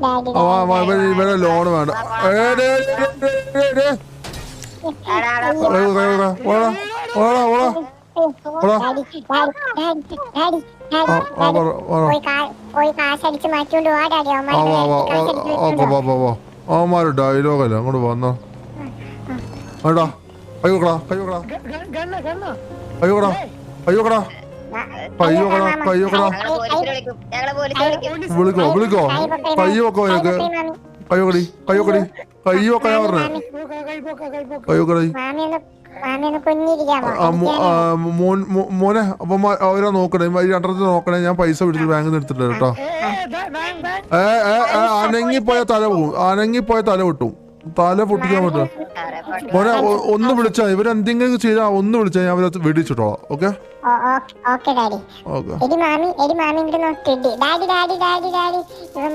ഇവന് ലോൺ വേണ്ട ഏ, ഡേ, ഡേ, ഡേ, ഡേ, ഡേ. എടാ, എടാ, ഓടാ, ഓടാ, ഓടാ, ഓടാ, ഓടാ, ഓടാ. ഡാഡി ഡാഡി ഡാഡി ആ, ഡാഡി ആ, പറ, പറ. പോയി കാ- പോയി കാശ് അടിച്ച് മാറ്റിക്കൊണ്ട് വാ ഡാഡി. ആ വാ വാ അവന്മാരെ കാശ് അടിച്ച് ഓക്കെ വെച്ചോണ്ട് വാ വാ വാ അവന്മാര് ഡയലോഗല്ല അങ്ങോട്ട് വന്നോ. വേണ്ടാ. കൈ വെക്കടാ കൈ വെക്കടാ. ഞങ്ങൾ പോലീസിനെ വിളിക്കും. വിളിക്കും. പയ്യോക്കോ നിനക്ക് കയ്യോക്കടി വെക്കടി കൈ വെക്കടി കൈ വെക്കാ പറഞ്ഞേ. പോക്ക കൈ പോക്ക കൈ പോക്ക കൈ വെക്കടി മാമി ഒന്ന് മാമി ഒന്ന് കുഞ്ഞിരിക്കാമോ ആ, മോ- ആ, മോൻ മോ- മോനെ അപ്പൊ അവരാ നോക്കണേ. ഈ രണ്ടരത്തിൽ നോക്കണേ. ഞാൻ പൈസ പിടിച്ച് ബാങ്കിൽ നിന്ന് എടുത്തിട്ടുണ്ട് കേട്ടോ. ഏ ഏ അനങ്ങിപ്പോയ തല പോകും അനങ്ങിപ്പോയ തല പൊട്ടും. തല പൊട്ടിക്കാൻ പറ്റും. മോനെ ഒന്ന് വിളിച്ചാ ഇവരെന്തെങ്കിലും ചെയ്താ ഒന്ന് വിളിച്ചാ ഞാൻ അവരെ വെടിച്ചിട്ടോളാം ഓക്കെ? Okay daddy. ഓക്കെ. എടി മാമി എടി മാമി ഇങ്ങോട്ട് നോക്കി. Daddy daddy daddy daddy. ഇവൻ